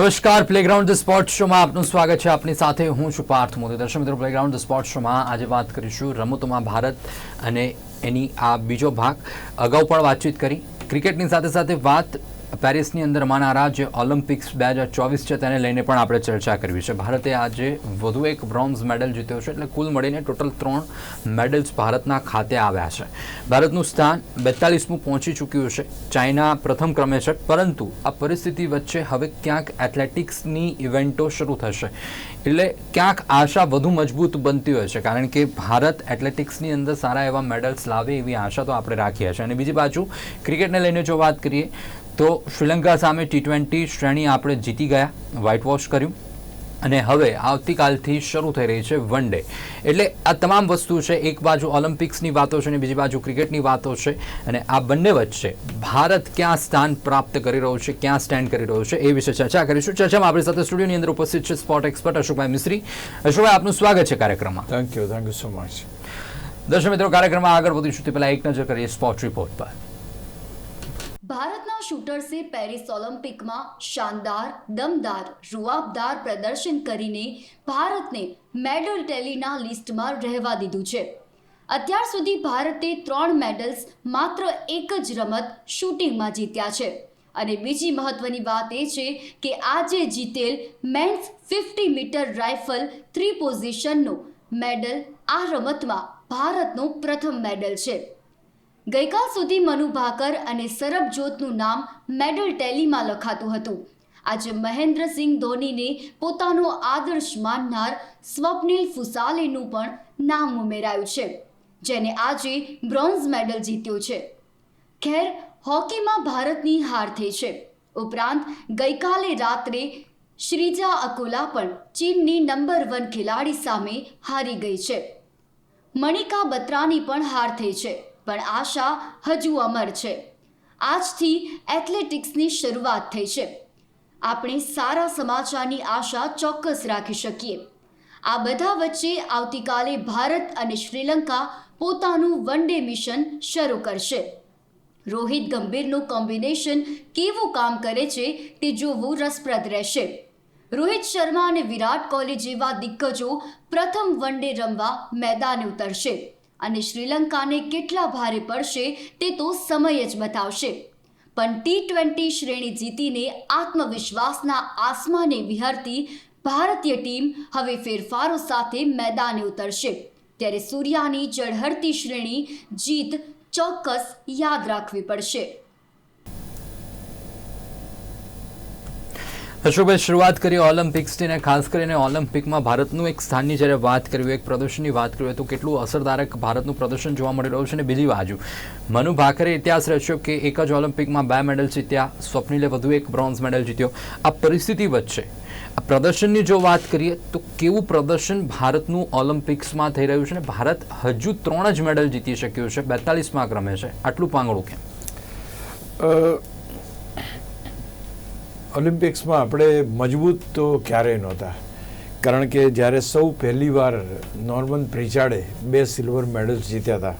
નમસ્કાર playground the sport શોમાં આપનું સ્વાગત છે. આપની સાથે હું છું પાર્થ મોદી. દર્શક મિત્રો પ્લેગ્રાઉન્ડ ધ સ્પોર્ટ શોમાં આજે વાત કરીશું રમતોમાં ભારત અને એની આ બીજો ભાગ. અગાઉ પણ વાતચીત કરી. ક્રિકેટની સાથે સાથે વાત પેરિસની અંદર માનારા જે ઓલિમ્પિક્સ બે હજાર ચોવીસ છે, તેને લઈને પણ આપણે ચર્ચા કરવી છે. ભારતે આજે વધુ એક બ્રોન્ઝ મેડલ જીત્યો છે, એટલે કુલ મળીને ટોટલ ત્રણ મેડલ્સ ભારતના ખાતે આવ્યા છે. ભારતનું સ્થાન બેતાલીસમું પહોંચી ચૂક્યું છે, ચાઇના પ્રથમ ક્રમે છે, પરંતુ આ પરિસ્થિતિ વચ્ચે હવે ક્યાંક એથ્લેટિક્સની ઇવેન્ટો શરૂ થશે. એટલે ક્યાંક આશા વધુ મજબૂત બનતી હોય છે, કારણ કે ભારત એથ્લેટિક્સની અંદર સારા એવા મેડલ્સ લાવે એવી આશા તો આપણે રાખીએ છીએ. અને બીજી બાજુ ક્રિકેટને લઈને જો વાત કરીએ તો શ્રીલંકા સામે ટી ટ્વેન્ટી શ્રેણી આપણે જીતી ગયા વ્હાઇટ વોશ કર્યું. અને હવે આવતીકાલથી શરૂ થઈ રહી છે વન ડે એટલે આ તમામ વસ્તુ છે એક બાજુ ઓલિમ્પિક્સની વાતો છે અને બીજી બાજુ ક્રિકેટની વાતો છે. અને આ બંને વચ્ચે ભારત ક્યાં સ્થાન પ્રાપ્ત કરી રહ્યું છે ક્યાં સ્ટેન્ડ કરી રહ્યું છે એ વિશે ચર્ચા કરીશું. ચર્ચામાં આપણી સાથે સ્ટુડિયોની અંદર ઉપસ્થિત છે સ્પોર્ટ એક્સપર્ટ અશોકભાઈ મિશ્રી અશોકભાઈ આપનું સ્વાગત છે કાર્યક્રમમાં. Thank you thank you so much દર્શક મિત્રો કાર્યક્રમમાં આગળ વધીશું. તે પહેલાં એક નજર કરીએ સ્પોર્ટ રિપોર્ટ પર. ભારતના શૂટર્સે પેરિસ ઓલિમ્પિકમાં શાનદાર, દમદાર, રૂઆબદાર પ્રદર્શન કરીને ભારતને મેડલ ટેલીના લિસ્ટમાં રહેવા દીધું છે. અત્યાર સુધી ભારતે ત્રણ મેડલ્સ માત્ર એક જ રમત શૂટિંગમાં જીત્યા છે. અને બીજી મહત્વની વાત એ છે કે આજે જીતેલ men's fifty metre rifle three પોઝિશનનો medal આ રમતમાં ભારતનો પ્રથમ મેડલ છે. ગઈકાલ સુધી મનુ ભાકર અને સરબજોતનું નામ મેડલ ટેલીમાં લખાતું હતું. આજે મહેન્દ્રસિંહ ધોનીને પોતાનો આદર્શ માનનાર સ્વપ્નિલ ફુસાલેનું પણ નામ ઉમેરાયું છે, જેને આજે બ્રોન્ઝ મેડલ જીત્યો છે. ખેર હોકીમાં ભારતની હાર થઈ છે. ઉપરાંત ગઈકાલે રાત્રે શ્રીજા અકોલા પણ ચીનની નંબર વન ખેલાડી સામે હારી ગઈ છે. મણિકા બત્રાની પણ હાર થઈ છે. પણ આશા હજુ અમર છે. આજથી એથ્લેટિક્સની શરૂઆત થઈ છે. આપણે સારા સમાચારની આશા ચોક્કસ રાખી શકીએ. આ બધા વચ્ચે આવતીકાલે ભારત અને શ્રીલંકા પોતાનું વન ડે મિશન શરૂ કરશે. રોહિત ગંભીરનું કોમ્બિનેશન કેવું કામ કરે છે તે જોવું રસપ્રદ રહેશે. રોહિત શર્મા અને વિરાટ કોહલી જેવા દિગ્ગજો પ્રથમ વન ડે રમવા મેદાને ઉતરશે. અને શ્રીલંકાને કેટલા ભારે પડશે તે તો સમય જ બતાવશે. પણ ટી ટ્વેન્ટી શ્રેણી જીતીને આત્મવિશ્વાસના આસમાને વિહરતી ભારતીય ટીમ હવે ફેરફારો સાથે મેદાને ઉતરશે. ત્યારે સૂર્યાની ચઢહરતી શ્રેણી જીત ચોક્કસ યાદ રાખવી પડશે. અશોકભાઈ, શરૂઆત કરીએ ઓલિમ્પિક્સની ખાસ કરીને ઓલિમ્પિકમાં ભારતનું એક સ્થાનની જ્યારે વાત કરવી એક પ્રદર્શનની વાત કરવી તો કેટલું અસરદારક ભારતનું પ્રદર્શન જોવા મળી રહ્યું છે અને બીજી બાજુ. મનુ ભાકરે ઇતિહાસ રચ્યો કે એક જ ઓલિમ્પિકમાં બે મેડલ જીત્યા, સ્વપ્નિલે વધુ એક બ્રોન્ઝ મેડલ જીત્યો. આ પરિસ્થિતિ વચ્ચે, આ પ્રદર્શનની જો વાત કરીએ, તો કેવું પ્રદર્શન ભારતનું ઓલિમ્પિક્સમાં થઈ રહ્યું છે અને ભારત હજુ ત્રણ જ મેડલ જીતી શક્યું છે, બેતાલીસમાં ક્રમે છે. આટલું પાંગળું કેમ? ઓલિમ્પિક્સમાં આપણે મજબૂત તો ક્યારેય નહોતા. કારણ કે જ્યારે સૌ પહેલીવાર નોર્મન પ્રિચાર્ડે બે સિલ્વર મેડલ્સ જીત્યા હતા.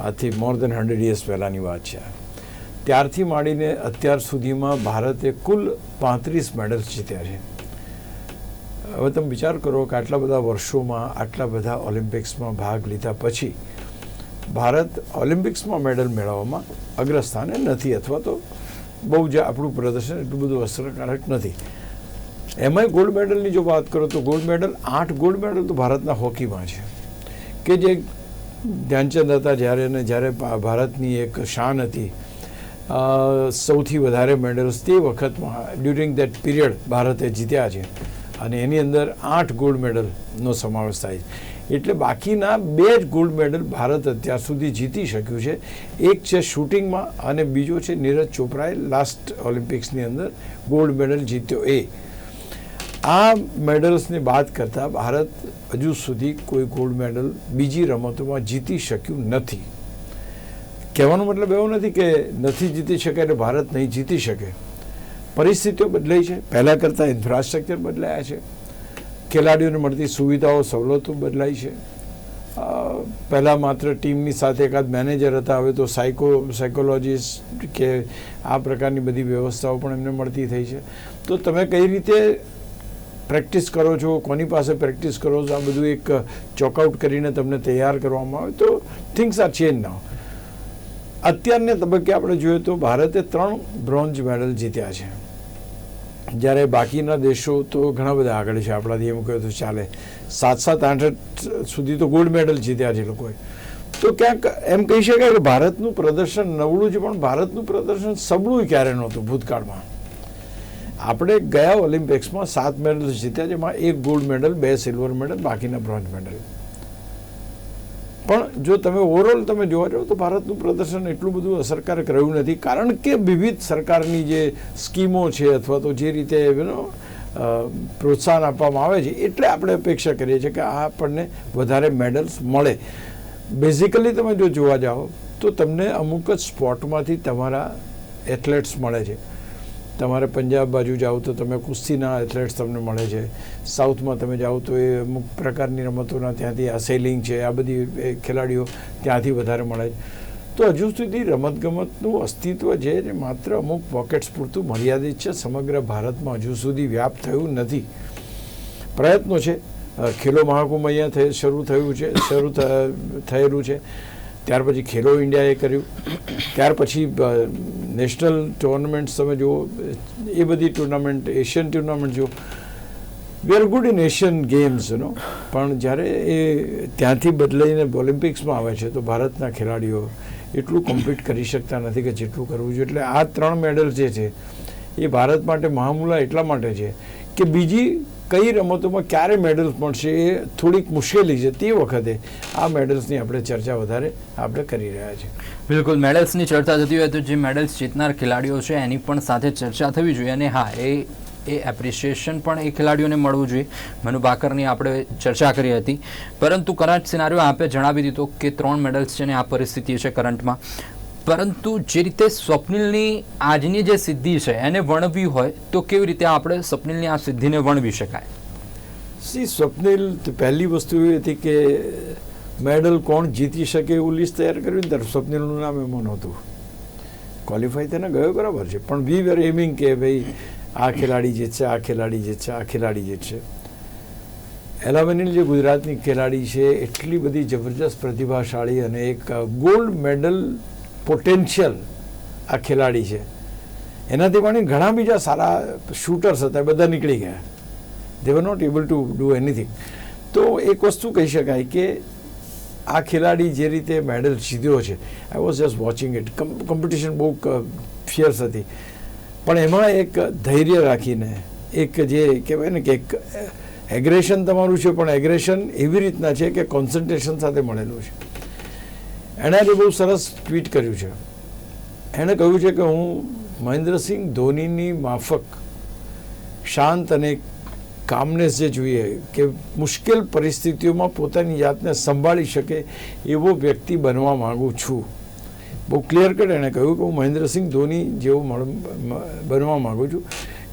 આથી મોર દેન હંડ્રેડ યર્સ પહેલાંની વાત છે. ત્યારથી માંડીને અત્યાર સુધીમાં ભારતે કુલ પાંત્રીસ મેડલ્સ જીત્યા છે. હવે તમે વિચાર કરો કે આટલા બધા વર્ષોમાં, આટલા બધા ઓલિમ્પિક્સમાં ભાગ લીધા પછી ભારત ઓલિમ્પિક્સમાં મેડલ મેળવવામાં અગ્રસ્થાને નથી અથવા તો બહુ જ આપણું પ્રદર્શન એટલું બધું અસરકારક નથી. એમાંય ગોલ્ડ મેડલની જો વાત કરો તો ગોલ્ડ મેડલ આઠ ગોલ્ડ મેડલ તો ભારતના હોકીમાં છે. કે જે ધ્યાનચંદ હતા જ્યારે ને જ્યારે ભારતની એક શાન હતી સૌથી વધારે મેડલ્સ તે વખતમાં ડ્યુરિંગ દેટ પીરિયડ ભારતે જીત્યા છે. અને એની અંદર આઠ ગોલ્ડ મેડલનો સમાવેશ થાય છે. એટલે બાકીના બે જ ગોલ્ડ મેડલ ભારત અત્યાર સુધી જીતી શક્યું છે. એક છે શૂટિંગમાં અને બીજો છે નીરજ ચોપરાએ લાસ્ટ ઓલિમ્પિક્સની અંદર ગોલ્ડ મેડલ જીત્યો. એ આ મેડલ્સની વાત કરતાં ભારત હજુ સુધી કોઈ ગોલ્ડ મેડલ બીજી રમતોમાં જીતી શક્યું નથી. કહેવાનો મતલબ એવો નથી કે નથી જીતી શકે અને ભારત નહીં જીતી શકે. પરિસ્થિતિઓ બદલાઈ છે. પહેલાં કરતાં ઇન્ફ્રાસ્ટ્રક્ચર બદલાયા છે. ખેલાડીઓને મળતી સુવિધાઓ સવલતો બદલાઈ છે. પહેલાં માત્ર ટીમની સાથે એકાદ મેનેજર હતા, હવે તો સાયકો, સાયકોલોજીસ્ટ કે આ પ્રકારની બધી વ્યવસ્થાઓ પણ એમને મળતી થઈ છે. તો તમે કઈ રીતે પ્રેક્ટિસ કરો છો? કોની પાસે પ્રેક્ટિસ કરો છો? આ બધું એક ચોકઆઉટ કરીને તમને તૈયાર કરવામાં આવે. તો થિંગ્સ આર ચેન્જ નાવ. અત્યારને તબક્કે આપણે જોઈએ તો ભારતે ત્રણ બ્રોન્ઝ મેડલ જીત્યા છે. જ્યારે બાકીના દેશો તો ઘણા બધા આગળ છે. આપણાથી એમ કહ્યું તો ચાલે. સાત સાત આઠ સુધી તો ગોલ્ડ મેડલ જીત્યા છે લોકોએ. તો ક્યાંક એમ કહી શકાય કે ભારતનું પ્રદર્શન નબળું છે, પણ ભારતનું પ્રદર્શન સબળું ક્યારે નહોતું ભૂતકાળમાં? આપણે ગયા ઓલિમ્પિક્સમાં સાત મેડલ જીત્યા જેમાં એક ગોલ્ડ મેડલ બે સિલ્વર મેડલ બાકીના બ્રોન્ઝ મેડલ પણ જો તમે ઓવરઓલ તમે જોવા જાઓ તો ભારતનું પ્રદર્શન એટલું બધું અસરકારક રહ્યું નથી. કારણ કે વિવિધ સરકારની જે સ્કીમો છે અથવા તો જે રીતે એનો પ્રોત્સાહન આપવામાં આવે છે, એટલે આપણે અપેક્ષા કરીએ છીએ કે આ આપણને વધારે મેડલ્સ મળે. બેઝિકલી તમે જો જોવા જાઓ તો તમને અમુક જ સ્પોર્ટમાંથી તમારા એથ્લેટ્સ મળે છે. તમારે પંજાબ બાજુ જાઓ તો તમે કુસ્તીના એથ્લેટ્સ તમને મળે છે. સાઉથમાં તમે જાઓ તો એ અમુક પ્રકારની રમતોના ત્યાંથી આ સેલિંગ છે, આ બધી, એ ખેલાડીઓ ત્યાંથી વધારે મળે છે. તો હજુ સુધી રમતગમતનું અસ્તિત્વ છે જે માત્ર અમુક પોકેટ્સ પૂરતું મર્યાદિત છે. સમગ્ર ભારતમાં હજુ સુધી વ્યાપ થયું નથી. પ્રયત્નો છે. ખેલો મહાકુંભ અહીંયા શરૂ થયું છે, શરૂ થયેલું છે. ત્યાર પછી ખેલો ઇન્ડિયાએ કર્યું. ત્યાર પછી નેશનલ ટુર્નામેન્ટ્સ તમે જુઓ, એ બધી ટુર્નામેન્ટ, એશિયન ટુર્નામેન્ટ જુઓ. We are good in Asian games નો પણ જ્યારે એ ત્યાંથી બદલાઈને ઓલિમ્પિક્સમાં આવે છે, તો ભારતના ખેલાડીઓ એટલું કમ્પીટ કરી શકતા નથી કે જેટલું કરવું જોઈએ. એટલે આ ત્રણ મેડલ જે છે, એ ભારત માટે, મહામૂલા એટલા માટે છે કે બીજી કઈ રમતોમાં ક્યારે મેડલ્સ મળશે એ થોડીક મુશ્કેલી છે તે વખતે આ મેડલ્સની આપણે ચર્ચા વધારે આપણે કરી રહ્યા છીએ. બિલકુલ મેડલ્સની ચર્ચા થતી હોય તો જે મેડલ્સ જીતનાર ખેલાડીઓ છે એની પણ સાથે ચર્ચા થવી જોઈએ અને હા, એ એ એપ્રિસિએશન પણ એ ખેલાડીઓને મળવું જોઈએ. મનુ બાકરની આપણે ચર્ચા કરી હતી. પરંતુ કરંટ સિનારીઓ આપે જણાવી દીધો કે ત્રણ મેડલ્સ છે ને આ પરિસ્થિતિ છે કરંટમાં પરંતુ જે રીતે સ્વપ્નિલની આજની જે સિદ્ધિ છે, એને વર્ણવી હોય, તો કેવી રીતે આપણે સ્વપ્નિલની આ સિદ્ધિને વર્ણવી શકાય? સી, સ્વપ્નિલ પહેલી વસ્તુ એ હતી કે મેડલ કોણ જીતી શકે એવું લિસ્ટ તૈયાર કર્યું ત્યારે સ્વપ્નિલનું નામ એમાં નહોતું. ક્વોલિફાય તેને ગયો બરાબર છે, પણ વી વેર એમિંગ કે ભાઈ આ ખેલાડી જીતશે આ ખેલાડી જીતશે આ ખેલાડી જીતશે એલાવેનિલ જે ગુજરાતની ખેલાડી છે, એટલી બધી જબરજસ્ત પ્રતિભાશાળી અને એક ગોલ્ડ મેડલ પોટેન્શિયલ આ ખેલાડી છે. એનાથી પણ ઘણા બીજા સારા શૂટર્સ હતા બધા નીકળી ગયા. They were not able to do anything તો એક વસ્તુ કહી શકાય કે આ ખેલાડી જે રીતે મેડલ જીત્યો છે I was just watching it competition બહુ ફિયર્સ હતી. પણ એમાં એક ધૈર્ય રાખીને, એક જે કહેવાય ને કે એક એગ્રેશન તમારું છે, પણ એગ્રેશન એવી રીતના છે કે કોન્સન્ટ્રેશન સાથે મળેલું છે. એણે આજે બહુ સરસ ટ્વીટ કર્યું છે. એણે કહ્યું છે કે હું મહેન્દ્રસિંહ ધોનીની માફક શાંત અને કામનેસ જે જોઈએ કે મુશ્કેલ પરિસ્થિતિઓમાં પોતાની જાતને સંભાળી શકે એવો વ્યક્તિ બનવા માગું છું. બહુ ક્લિયર કટ એણે કહ્યું કે હું મહેન્દ્રસિંહ ધોની જેવો બનવા માગું છું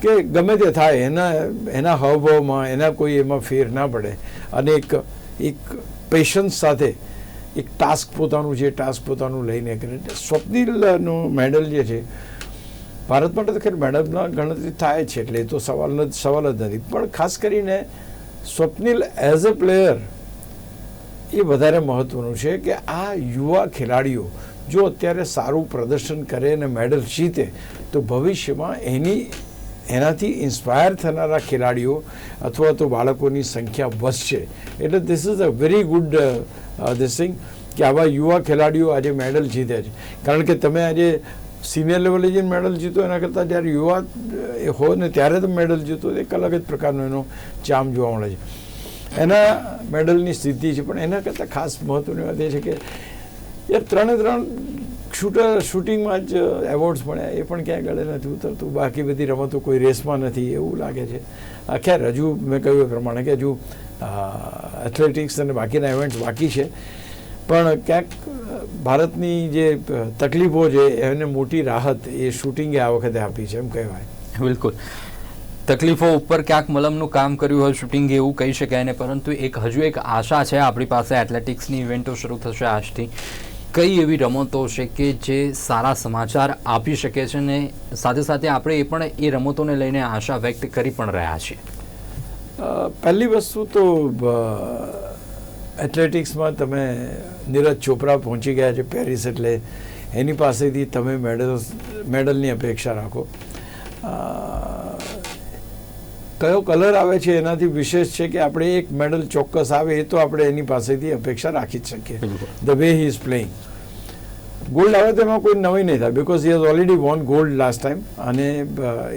કે ગમે તે થાય એના એના હાવભાવમાં, એના કોઈ એમાં ફેર ના પડે અને એક એક પેશન્સ સાથે એક ટાસ્ક પોતાનું છે ટાસ્ક પોતાનું લઈને કરે સ્વપ્નિલનું મેડલ જે છે, ભારત માટે તો ખેર મેડલના ગણતરી થાય છે, એટલે એ તો સવાલ સવાલ જ નથી. પણ ખાસ કરીને સ્વપ્નિલ એઝ અ પ્લેયર એ વધારે મહત્વનું છે કે આ યુવા ખેલાડીઓ જો અત્યારે સારું પ્રદર્શન કરે અને મેડલ જીતે, તો ભવિષ્યમાં એની એનાથી ઇન્સ્પાયર થનારા ખેલાડીઓ અથવા તો બાળકોની સંખ્યા વધશે. એટલે this is a very good this thing કે આવા યુવા ખેલાડીઓ આજે મેડલ જીત્યા છે. કારણ કે તમે આજે સિનિયર લેવલે જે મેડલ જીતો, એના કરતાં જ્યારે યુવા, એ હોય ને ત્યારે તમે મેડલ જીતો એક અલગ જ પ્રકારનો એનો ચામ જોવા મળે છે. એના મેડલની સ્થિતિ છે, પણ એના કરતાં ખાસ મહત્ત્વની વાત એ છે કે યાર ત્રણે ત્રણ શૂટર શૂટિંગમાં જ એવોર્ડ્સ મળ્યા. એ પણ ક્યાંય ગળે નથી ઉતરતું. બાકી બધી રમતો કોઈ રેસમાં નથી, એવું લાગે છે. ખેર હજુ મેં કહ્યું એ પ્રમાણે કે હજુ એથ્લેટિક્સ અને બાકીના ઇવેન્ટ્સ બાકી છે. પણ ક્યાંક ભારતની જે તકલીફો છે, એને મોટી રાહત એ શૂટિંગે આ વખતે આપી છે, એમ કહેવાય. બિલકુલ. તકલીફો ઉપર ક્યાંક મલમનું કામ કર્યું હોય શૂટિંગ એવું કહી શકાય ને, પરંતુ એક હજુ એક આશા છે આપણી પાસે. એથ્લેટિક્સની ઇવેન્ટો શરૂ થશે આજથી. કઈ એવી રમતો છે કે જે સારા સમાચાર આપી શકે છે ને સાથે સાથે આપણે એ પણ એ રમતોને લઈને આશા વ્યક્ત કરી પણ રહ્યા છીએ? પહેલી વસ્તુ તો એથ્લેટિક્સમાં તમે નીરજ ચોપરા પહોંચી ગયા છે પેરિસ એટલે એની પાસેથી તમે મેડલ મેડલની અપેક્ષા રાખો. કયો કલર આવે છે એનાથી વિશેષ છે કે આપણે એક મેડલ ચોક્કસ આવે એ તો આપણે એની પાસેથી અપેક્ષા રાખી જ શકીએ. The way he is playing gold આવે તો એમાં કોઈ નવી નહીં થાય because he has already won gold last time અને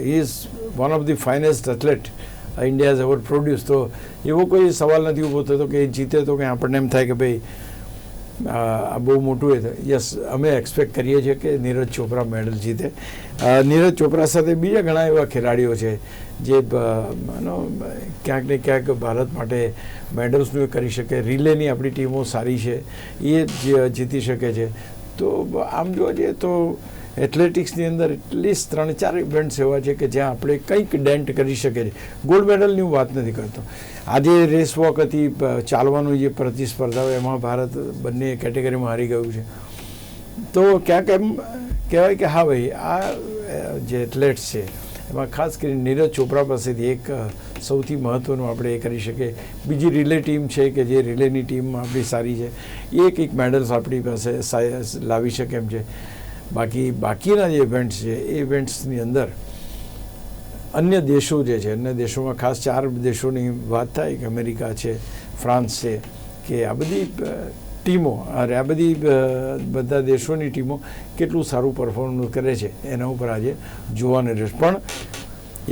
he is one of the finest athlete India has ever produce તો એવો કોઈ સવાલ નથી ઊભો થતો કે એ જીતે તો કે આપણને એમ થાય કે ભાઈ, આ બહુ મોટું એ યસ અમે એક્સપેક્ટ કરીએ છીએ કે નીરજ ચોપરા મેડલ જીતે. નીરજ ચોપરા સાથે બીજા ઘણા એવા ખેલાડીઓ છે, જે ક્યાંક ને ક્યાંક ભારત માટે મેડલ્સનું કરી શકે. રિલેની આપણી ટીમો સારી છે. એ જીતી શકે છે. તો આમ જોવા જઈએ તો એથ્લેટિક્સની અંદર એટલીસ્ટ ત્રણ ચાર ઇવેન્ટ્સ એવા છે કે જ્યાં આપણે કંઈક ડેન્ટ કરી શકીએ છીએ. ગોલ્ડ મેડલની હું વાત નથી કરતો. આજે રેસ વોક હતી ચાલવાનું જે પ્રતિસ્પર્ધા હોય એમાં ભારત બંને કેટેગરીમાં હારી ગયું છે. તો ક્યાંક એમ કહેવાય કે હા ભાઈ, આ જે એથ્લેટ્સ છે એમાં ખાસ કરીને નીરજ ચોપરા પાસેથી એક સૌથી મહત્ત્વનું આપણે એ કરી શકીએ. બીજી રિલે ટીમ છે કે જે રિલેની ટીમ આપણી સારી છે, એક એક મેડલ્સ આપણી પાસે લાવી શકે એમ છે. બાકી, બાકીના જે ઇવેન્ટ્સ છે, એ ઇવેન્ટ્સની અંદર અન્ય દેશો જે છે, અન્ય દેશોમાં ખાસ ચાર દેશોની વાત થાય કે અમેરિકા છે, ફ્રાન્સ છે, કે આ બધી ટીમો અરે આ બધી બધા દેશોની ટીમો કેટલું સારું પરફોર્મન્સ કરે છે એના ઉપર આજે જોવાનું રહેશે પણ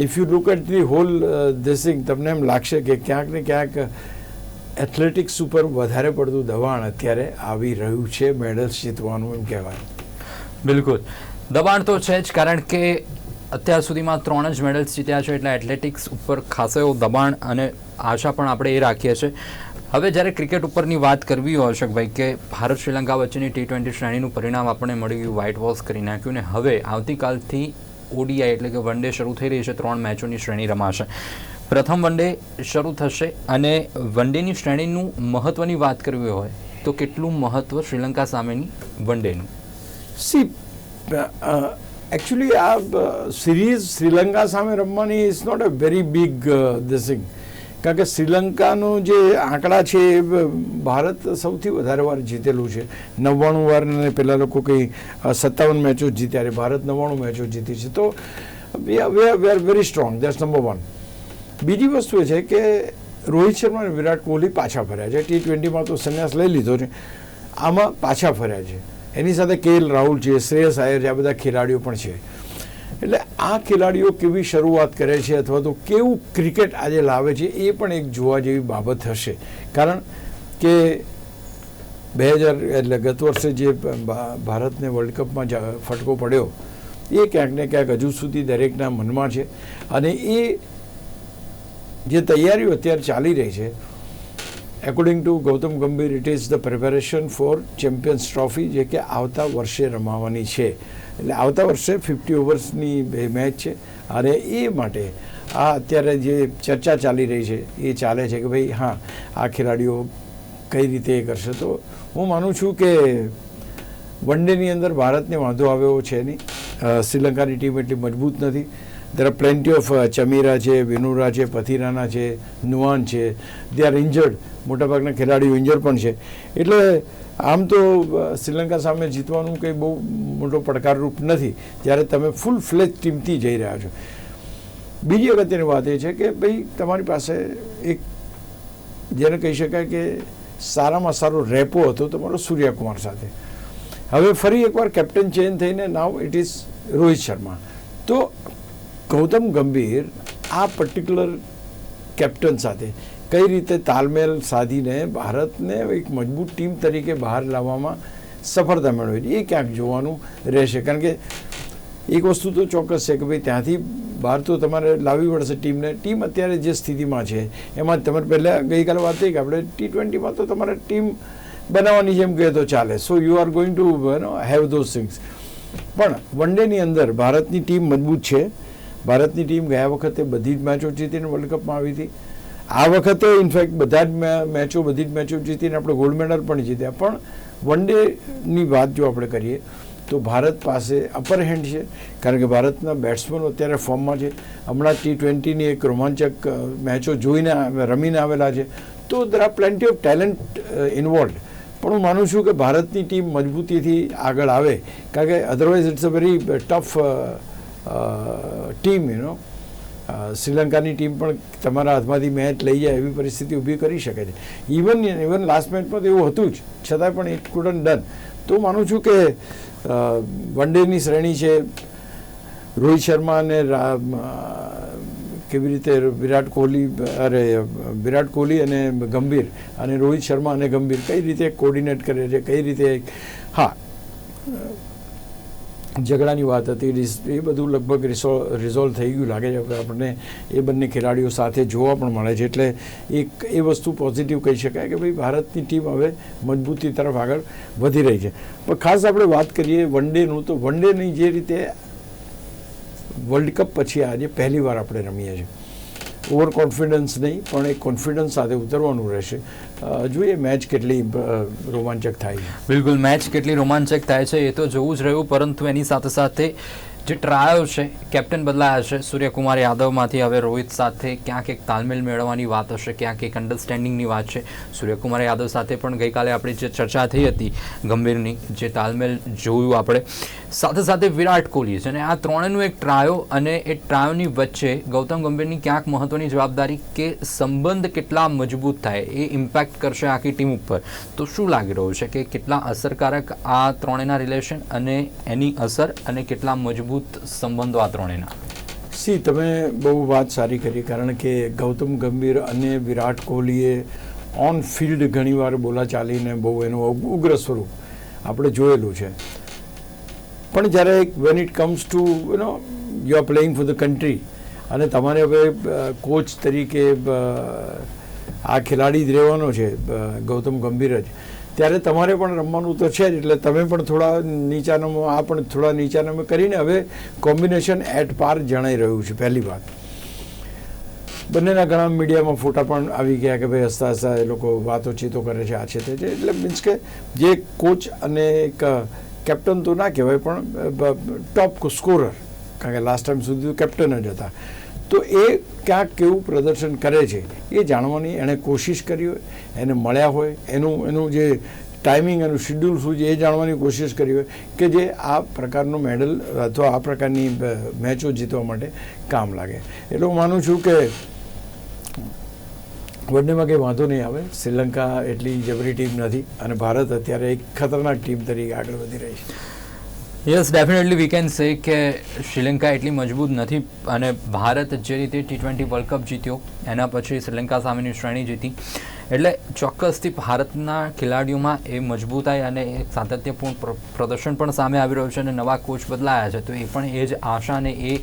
if you look at the whole this thing તમને એમ લાગશે કે ક્યાંક ને ક્યાંક એથ્લેટિક્સ ઉપર વધારે પડતું દબાણ અત્યારે આવી રહ્યું છે મેડલ્સ જીતવાનું એમ કહેવાય. બિલકુલ. દબાણ તો છે જ, કારણ કે અત્યાર સુધીમાં ત્રણ જ મેડલ્સ જીત્યા છે, એટલે એથ્લેટિક્સ ઉપર ખાસે એવું દબાણ અને આશા પણ આપણે એ રાખીએ છીએ. હવે જ્યારે ક્રિકેટ ઉપરની વાત કરવી હોય અશોકભાઈ, કે ભારત શ્રીલંકા વચ્ચેની ટી ટ્વેન્ટી શ્રેણીનું પરિણામ આપણને મળી ગયું વ્હાઇટ વોશ કરી નાખ્યું ને હવે આવતીકાલથી ઓડીઆઈ એટલે કે વન ડે શરૂ થઈ રહી છે, ત્રણ મેચોની શ્રેણી રમાશે. પ્રથમ વન ડે શરૂ થશે અને વન ડેની શ્રેણીનું મહત્ત્વની વાત કરવી હોય, તો કેટલું મહત્ત્વ શ્રીલંકા સામેની વન ડેનું? સી એકચ્યુઅલી આ સિરીઝ શ્રીલંકા સામે રમવાની is not a very big this thing કારણ કે શ્રીલંકાનું જે આંકડા છે એ ભારત સૌથી વધારે વાર જીતેલું છે. નવ્વાણું વાર અને પહેલાં લોકો કંઈ સત્તાવન મેચો જીત્યા રે ભારત નવ્વાણું મેચો જીતી છે. તો we are very strong. That's number one. બીજી વસ્તુ એ છે કે રોહિત શર્મા અને વિરાટ કોહલી પાછા ફર્યા છે. ટી ટ્વેન્ટીમાં તો સંન્યાસ લઈ લીધો છે. આમાં પાછા ફર્યા છે. એની સાથે કે રાહુલ છે, શ્રેયસ આયર છે, આ બધા ખેલાડીઓ પણ છે. એટલે આ ખેલાડીઓ કેવી શરૂઆત કરે છે અથવા તો કેવું ક્રિકેટ આજે લાવે છે એ પણ એક જોવા જેવી બાબત હશે. કારણ કે બે હજાર, એટલે ગત વર્ષે જે ભારતને વર્લ્ડ કપમાં ફટકો પડ્યો, એ ક્યાંક ને ક્યાંક હજુ સુધી દરેકના મનમાં છે. અને એ જે તૈયારીઓ અત્યારે ચાલી રહી છે according to Gautam Gambhir it is the preparation for champions trophy જે કે આવતા વર્ષે રમાવાની છે. એટલે આવતા વર્ષે ફિફ્ટી ઓવર્સની બે મેચ છે. અને એ માટે આ અત્યારે જે ચર્ચા ચાલી રહી છે, એ ચાલે છે કે ભાઈ, હા, આ ખેલાડીઓ કઈ રીતે એ કરશે? તો હું માનું છું કે વન ડેની અંદર ભારતને વાંધો આવ્યો છે નહીં. શ્રીલંકાની ટીમ એટલી મજબૂત નથી. There are plenty of Chameera છે વિનુરા છે પથિરાના છે નુવાન છે. દે આર ઇન્જર્ડ મોટાભાગના ખેલાડીઓ ઇન્જર્ડ પણ છે. એટલે આમ તો શ્રીલંકા સામે જીતવાનું કંઈ બહુ મોટો પડકારરૂપ નથી. જ્યારે તમે ફૂલ ફ્લેજ ટીમથી જઈ રહ્યા છો. બીજી અગત્યની વાત એ છે કે ભાઈ, તમારી પાસે એક, જેને કહી શકાય કે સારામાં સારો રેપો હતો તમારો સૂર્યકુમાર સાથે. હવે ફરી એકવાર કેપ્ટન ચેન્જ થઈને now it is Rohit Sharma. તો ગૌતમ ગંભીર આ પર્ટિક્યુલર કેપ્ટન સાથે કઈ રીતે તાલમેલ સાધીને ભારતને એક મજબૂત ટીમ તરીકે બહાર લાવવામાં સફળતા મેળવે છે એ ક્યાંક જોવાનું રહેશે. કારણ કે એક વસ્તુ તો ચોક્કસ છે કે ભાઈ ત્યાંથી બહાર તો તમારે લાવવી પડશે ટીમને ટીમ અત્યારે જે સ્થિતિમાં છે, એમાં તમારે પહેલાં ગઈકાલે વાત થઈ કે આપણે ટી ટ્વેન્ટીમાં તો તમારે ટીમ બનાવવાની જેમ કહે તો ચાલે. So you are going to have those things પણ વન ડેની અંદર ભારતની ટીમ મજબૂત છે. ભારતની ટીમ ગયા વખતે બધી જ મેચો જીતીને વર્લ્ડ કપમાં આવી હતી. આ વખતે ઇનફેક્ટ બધા જ મેચો, બધી જ મેચો જીતીને આપણે ગોલ્ડ મેડલ પણ જીત્યા. પણ વન ડેની વાત જો આપણે કરીએ, તો ભારત પાસે અપર હેન્ડ છે. કારણ કે ભારતના બેટ્સમેનો અત્યારે ફોર્મમાં છે. હમણાં ટી ટ્વેન્ટીની એક રોમાંચક મેચો જોઈને રમીને આવેલા છે. તો there are plenty of talent involve પણ હું માનું છું કે ભારતની ટીમ મજબૂતીથી આગળ આવે. કારણ કે otherwise it's a very tough team you know શ્રીલંકાની ટીમ પણ તમારા હાથમાંથી મેચ લઈ જાય એવી પરિસ્થિતિ ઊભી કરી શકે છે. ઇવન ઇવન લાસ્ટ મેચમાં તો એવું હતું જ. છતાં પણ ઇટ કુડન ડન તો માનું છું કે વન ડેની શ્રેણી છે. રોહિત શર્મા અને કેવી રીતે વિરાટ કોહલી, અરે, વિરાટ કોહલી અને ગંભીર અને રોહિત શર્મા અને ગંભીર કઈ રીતે કોર્ડિનેટ કરે છે, કઈ રીતે, હા. ઝઘડાની વાત હતી એ બધું લગભગ રિઝોલ્વ થઈ ગયું લાગે છે. આપણને એ બંને ખેલાડીઓ સાથે જોવા પણ મળે છે. એટલે એક એ વસ્તુ પોઝિટિવ કહી શકાય કે ભાઈ ભારતની ટીમ હવે મજબૂતી તરફ આગળ વધી રહી છે. પણ ખાસ આપણે વાત કરીએ વન ડેનું તો વન ડેની જે રીતે વર્લ્ડ કપ પછી આજે પહેલી વાર આપણે રમીએ છીએ. ઓવર કોન્ફિડન્સ નહીં, પણ એક કોન્ફિડન્સ સાથે ઉતરવાનું રહેશે. જોઈએ મેચ કેટલી રોમાંચક થાય બિલકુલ, મેચ કેટલી રોમાંચક થાય છે એ તો જોવું જ રહ્યું, પરંતુ એની સાથે સાથે જે ટ્રાયો છે કેપ્ટન બદલાયા છે સૂર્યકુમાર યાદવમાંથી. હવે રોહિત સાથે ક્યાંક એક તાલમેલ મેળવવાની વાત હશે, ક્યાંક એક અન્ડરસ્ટેન્ડિંગની વાત છે. સૂર્યકુમાર યાદવ સાથે પણ ગઈકાલે આપણી જે ચર્ચા થઈ હતી ગંભીરની, જે તાલમેલ જોયું આપણે. સાથે સાથે વિરાટ કોહલી છે. અને આ ત્રણેયનું એક ટ્રાયો અને એ ટ્રાયોની વચ્ચે ગૌતમ ગંભીરની ક્યાંક મહત્વની જવાબદારી કે સંબંધ કેટલા મજબૂત થાય એ ઇમ્પેક્ટ કરશે આખી ટીમ ઉપર. તો શું લાગી રહ્યું છે કે કેટલા અસરકારક આ ત્રણેયના રિલેશન અને એની અસર અને કેટલા મજબૂત સંબંધો આ ત્રણેયના? સી, તમે બહુ વાત સારી કરી. કારણ કે ગૌતમ ગંભીર અને વિરાટ કોહલીએ ઓન ફિલ્ડ ઘણીવાર બોલાચાલીને બહુ એનું ઉગ્ર સ્વરૂપ આપણે જોયેલું છે. પણ જ્યારે when it comes to you know you are playing for the country અને તમારે હવે કોચ તરીકે આ ખેલાડી જ રહેવાનો છે ગૌતમ ગંભીર જ. ત્યારે તમારે પણ રમવાનું તો છે જ, એટલે તમે પણ થોડા નીચાનામાં આ પણ થોડા નીચાનામાં કરીને હવે કોમ્બિનેશન એટ પાર જણાઈ રહ્યું છે, પહેલી વાત. બંનેના ઘણા મીડિયામાં ફોટા પણ આવી ગયા કે ભાઈ હસતા હસતા એ લોકો વાતો ચીતો કરે છે, આ છે તે છે. એટલે મીન્સ કે જે કોચ અને એક કેપ્ટન તો ના કહેવાય, પણ ટોપ સ્કોરર કારણ કે લાસ્ટ ટાઈમ સુધી કેપ્ટન જ હતા. તો એ ક્યાંક કેવું પ્રદર્શન કરે છે, એ જાણવાની એણે કોશિશ કરી હોય, એને મળ્યા હોય, એનું એનું જે ટાઈમિંગ એનું શિડ્યુલ શું છે, એ જાણવાની કોશિશ કરી હોય, કે જે આ પ્રકારનો મેડલ અથવા આ પ્રકારની મેચો જીતવા માટે કામ લાગે. એટલે હું માનું છું કે વનડેમાં કંઈ વાંધો નહીં આવે. શ્રીલંકા એટલી જબરી ટીમ નથી અને ભારત અત્યારે એક ખતરનાક ટીમ તરીકે આગળ વધી રહી છે. Yes definitely we can say કે શ્રીલંકા એટલી મજબૂત નથી અને ભારત જે રીતે ટી ટ્વેન્ટી વર્લ્ડ કપ જીત્યો, એના પછી શ્રીલંકા સામેની શ્રેણી જીતી. એટલે ચોક્કસથી ભારતના ખેલાડીઓમાં એ મજબૂતાઈ અને એ સાતત્યપૂર્ણ પ્ર- પ્રદર્શન પણ સામે આવી રહ્યું છે અને નવા કોચ બદલાયા છે. તો એ પણ એ જ આશા અને એ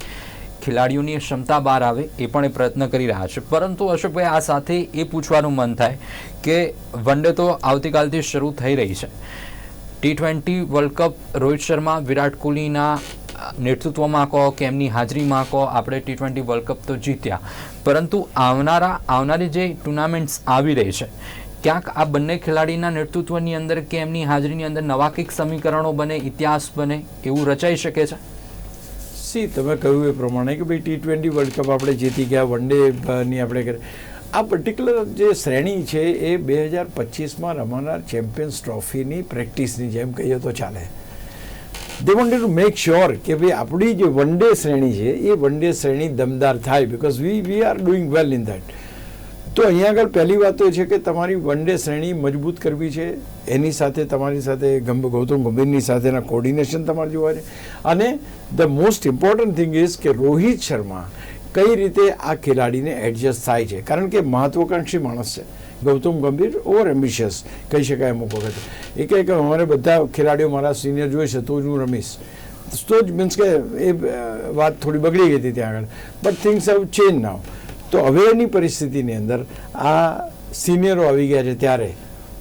ખેલાડીઓની ક્ષમતા બહાર આવે એ પણ એ પ્રયત્ન કરી રહ્યા છે. પરંતુ અશોકભાઈ, આ સાથે એ પૂછવાનું મન થાય કે વન ડે તો આવતીકાલથી શરૂ થઈ રહી છે. T twenty world cup, Rohit Sharma, Virat કોહલીના નેતૃત્વમાં કહો કે એમની હાજરીમાં કહો, આપણે ટી ટ્વેન્ટી વર્લ્ડ કપ તો જીત્યા. પરંતુ આવનારા, આવનારી જે ટુર્નામેન્ટ્સ આવી રહી છે, ક્યાંક આ બંને ખેલાડીના નેતૃત્વની અંદર કે એમની હાજરીની અંદર નવા કંઈક સમીકરણો બને, ઇતિહાસ બને, એવું રચાઈ શકે છે? સી તમે કહ્યું એ પ્રમાણે કે ભાઈ ટી ટ્વેન્ટી વર્લ્ડ કપ આપણે જીતી ગયા વન ડેની આપણે આ પર્ટિક્યુલર જે શ્રેણી છે એ બે હજાર પચીસમાં રમાનાર ચેમ્પિયન્સ ટ્રોફીની પ્રેક્ટિસની જેમ કહીએ તો ચાલે. They wanted to make sure કે ભાઈ આપણી જે વન ડે શ્રેણી છે, એ વન ડે શ્રેણી દમદાર થાય because we we are doing well in that તો અહીંયા આગળ પહેલી વાત તો એ છે કે તમારી વન ડે શ્રેણી મજબૂત કરવી છે. એની સાથે તમારી સાથે ગૌતમ ગંભીરની સાથેના કોર્ડિનેશન તમારે જોવા છે. અને the most important thing is કે રોહિત શર્મા કઈ રીતે આ ખેલાડીને એડજસ્ટ થાય છે. કારણ કે મહત્વાકાંક્ષી માણસ છે. ગૌતમ ગંભીર ઓવર એમ્બિશિયસ કહી શકાય અમુક વખત. એ કહે કે અમારે બધા ખેલાડીઓ મારા સિનિયર જોઈશે તો જ હું રમીશ. તો જ મીન્સ કે એ વાત થોડી બગડી ગઈ હતી ત્યાં આગળ. But things have change now તો હવેની પરિસ્થિતિની અંદર આ સિનિયરો આવી ગયા છે ત્યારે.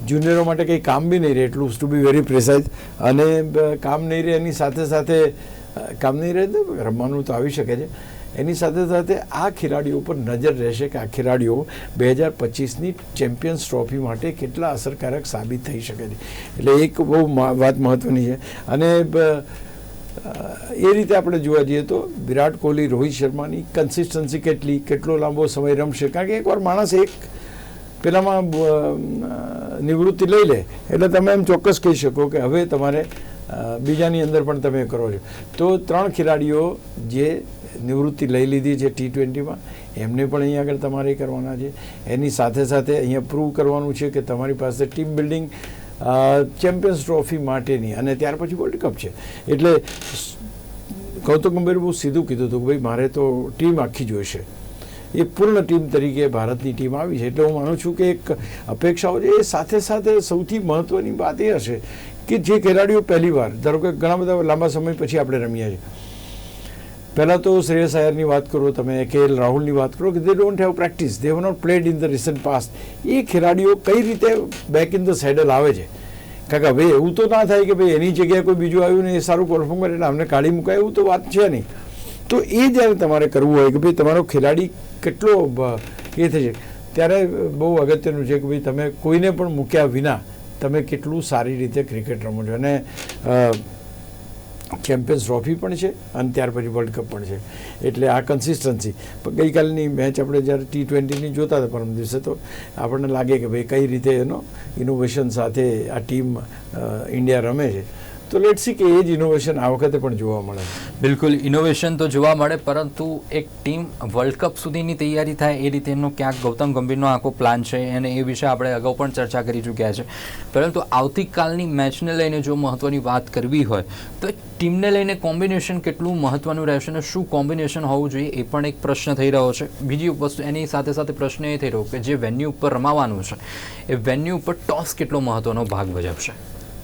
જુનિયરો માટે કંઈ કામ બી નહીં રહે, એટલું ટુ બી વેરી પ્રિસાઇઝ અને કામ નહીં રહે, એની સાથે સાથે કામ નહીં રહે રમવાનું તો આવી શકે છે. એની સાથે સાથે આ ખેલાડીઓ પર નજર રહેશે કે આ ખેલાડીઓ બે હજાર પચીસની ચેમ્પિયન્સ ટ્રોફી માટે કેટલા અસરકારક સાબિત થઈ શકે છે. એટલે એક બહુ વાત મહત્ત્વની છે. અને એ રીતે આપણે જોવા જઈએ તો વિરાટ કોહલી, રોહિત શર્માની કન્સિસ્ટન્સી કેટલી, કેટલો લાંબો સમય રમશે? કારણ કે એકવાર માણસ એક પેલામાં નિવૃત્તિ લઈ લે, એટલે તમે એમ ચોક્કસ કહી શકો કે હવે તમારે બીજાની અંદર પણ તમે કરો છો. તો ત્રણ ખેલાડીઓ જે નિવૃત્તિ લઈ લીધી છે ટી ટ્વેન્ટીમાં એમને પણ અહીંયા આગળ તમારે કરવાના છે. એની સાથે સાથે અહીંયા પ્રૂવ કરવાનું છે કે તમારી પાસે ટીમ બિલ્ડિંગ ચેમ્પિયન્સ ટ્રોફી માટેની અને ત્યાર પછી વર્લ્ડ કપ છે. એટલે ગૌતમ ગંભીર બહુ સીધું કીધું હતું કે ભાઈ મારે તો ટીમ આખી જોઈશે. એ પૂર્ણ ટીમ તરીકે ભારતની ટીમ આવી છે. એટલે હું માનું છું કે એક અપેક્ષાઓ છે, એ સાથે સાથે સૌથી મહત્ત્વની વાત એ હશે કે જે ખેલાડીઓ પહેલીવાર ધારો કે ઘણા બધા લાંબા સમય પછી આપણે રમ્યા છે. પહેલાં તો શ્રેયસ અય્યરની વાત કરો, તમે કે એલ રાહુલની વાત કરો કે they don't have practice they have not played in the recent past એ ખેલાડીઓ કઈ રીતે બેક ઇન ધ સેડલ આવે છે? કારણ કે હવે એવું તો ના થાય કે ભાઈ એની જગ્યાએ કોઈ બીજું આવ્યું ને એ સારું પરફોર્મ કરે એટલે અમને કાઢી મૂકાય, એવું તો વાત છે નહીં. તો એ જ્યારે તમારે કરવું હોય કે ભાઈ તમારો ખેલાડી કેટલો એ થશે. ત્યારે બહુ અગત્યનું છે કે ભાઈ તમે કોઈને પણ મૂક્યા વિના તમે કેટલું સારી રીતે ક્રિકેટ રમો છો. અને ચેમ્પિયન્સ ટ્રોફી પણ છે અને ત્યાર પછી વર્લ્ડ કપ પણ છે. એટલે આ કન્સિસ્ટન્સી ગઈકાલની મેચ આપણે જ્યારે ટી ટ્વેન્ટીની જોતા હતા પરમ દિવસે, તો આપણને લાગે કે ભાઈ કઈ રીતે એનો ઇનોવેશન સાથે આ ટીમ ઇન્ડિયા રમે છે. તો લેટ સી કે એ જ ઇનોવેશન આ વખતે પણ જોવા મળે બિલકુલ ઇનોવેશન તો જોવા મળે, પરંતુ એક ટીમ વર્લ્ડ કપ સુધીની તૈયારી થાય એ રીતે એમનો ક્યાંક ગૌતમ ગંભીરનો આખો પ્લાન છે અને એ વિશે આપણે અગાઉ પણ ચર્ચા કરી ચૂક્યા છે. પરંતુ આવતીકાલની મેચને લઈને જો મહત્ત્વની વાત કરવી હોય, તો ટીમને લઈને કોમ્બિનેશન કેટલું મહત્ત્વનું રહેશે અને શું કોમ્બિનેશન હોવું જોઈએ એ પણ એક પ્રશ્ન થઈ રહ્યો છે. બીજી વસ્તુ એની સાથે સાથે પ્રશ્ન એ થઈ રહ્યો કે જે વેન્યુ ઉપર રમાવાનું છે, એ વેન્યુ ઉપર ટોસ કેટલો મહત્ત્વનો ભાગ ભજવશે?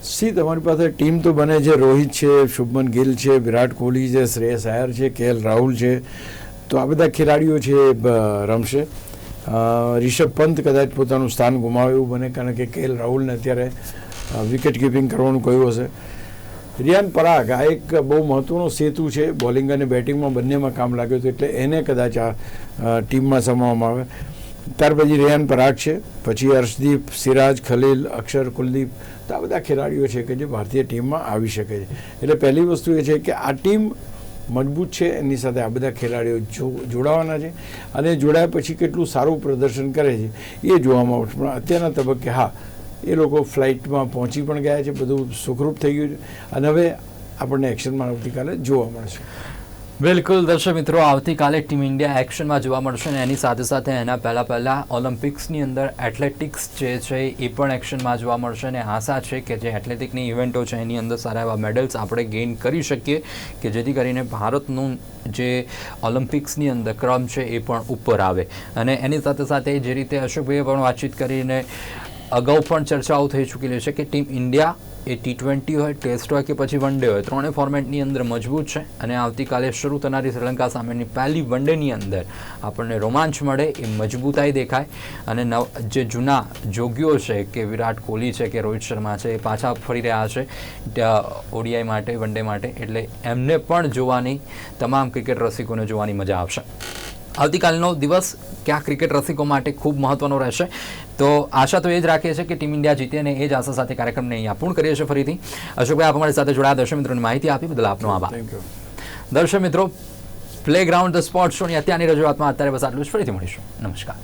સી, તમારી પાસે ટીમ તો બને છે, રોહિત છે, શુભમન ગિલ છે, વિરાટ કોહલી છે, શ્રેયસ આયર છે, કે રાહુલ છે. તો આ બધા ખેલાડીઓ છે રમશે. રિષભ પંત કદાચ પોતાનું સ્થાન ગુમાવે એવું બને, કારણ કે કે રાહુલને અત્યારે વિકેટ કીપિંગ કરવાનું કહ્યું હશે. રિયાન પરાગ, આ એક બહુ મહત્વનો સેતુ છે. બોલિંગ અને બેટિંગમાં બંનેમાં કામ લાગ્યું હતું, એટલે એને કદાચ આ ટીમમાં સમાવવામાં આવે. ત્યાર પછી રેયાન પરાગ છે, પછી અર્ષદીપ સિરાજ, ખલીલ, અક્ષર, કુલદીપ, તો આ બધા ખેલાડીઓ છે કે જે ભારતીય ટીમમાં આવી શકે છે. એટલે પહેલી વસ્તુ એ છે કે આ ટીમ મજબૂત છે, એની સાથે આ બધા ખેલાડીઓ જોડાવાના છે અને જોડાયા પછી કેટલું સારું પ્રદર્શન કરે છે, એ જોવામાં આવશે પણ અત્યારના તબક્કે હા, એ લોકો ફ્લાઇટમાં પહોંચી પણ ગયા છે, બધું સુખરૂપ થઈ ગયું છે અને હવે આપણને એક્શનમાં આવતીકાલે જોવા મળશે. બિલકુલ દર્શક મિત્રો, આવતીકાલે ટીમ ઇન્ડિયા એક્શનમાં જોવા મળશે અને એની સાથે સાથે એના પહેલાં પહેલાં ઓલિમ્પિક્સની અંદર એથ્લેટિક્સ જે છે એ પણ એક્શનમાં જોવા મળશે અને આશા છે કે જે એથ્લેટિકની ઇવેન્ટો છે એની અંદર સારા એવા મેડલ્સ આપણે ગેઇન કરી શકીએ કે જેથી કરીને ભારતનું જે ઓલિમ્પિક્સની અંદર ક્રમ છે એ પણ ઉપર આવે. અને એની સાથે સાથે જે રીતે અશોકભાઈએ પણ વાતચીત કરીને અગાઉ પણ ચર્ચાઓ થઈ ચૂકેલી છે કે ટીમ ઇન્ડિયા એ ટી ટ્વેન્ટી હોય ટેસ્ટ હોય કે પછી વન ડે હોય ત્રણેય ફોર્મેટની અંદર મજબૂત છે. અને આવતીકાલે શરૂ થનારી શ્રીલંકા સામેની પહેલી વન ડેની અંદર આપણને રોમાંચ મળે, એ મજબૂતાઈ દેખાય. અને નવ, જે જૂના જોગીઓ છે કે વિરાટ કોહલી છે, કે રોહિત શર્મા છે, એ પાછા ફરી રહ્યા છે ઓડીઆઈ માટે વન ડે માટે. એટલે એમને પણ જોવાની તમામ ક્રિકેટ રસિકોને જોવાની મજા આવશે. આવતીકાલનો દિવસ ક્યાં ક્રિકેટ રસિકો માટે ખૂબ મહત્વનો રહેશે? તો આશા તો એ જ રાખીએ છીએ કે ટીમ ઇન્ડિયા જીતે અને એ જ આશા સાથે કાર્યક્રમને અહીંયા પૂર્ણ કરીએ છીએ ફરીથી. અશોકભાઈ આપ અમારી સાથે જોડાયા. દર્શક મિત્રોની માહિતી આપી બદલ આપનો આભાર. દર્શક મિત્રો પ્લેગ્રાઉન્ડ ધ સ્પોર્ટ શોની અત્યારની રજૂઆતમાં અત્યારે બસ આટલું જ. ફરીથી મળીશું. નમસ્કાર.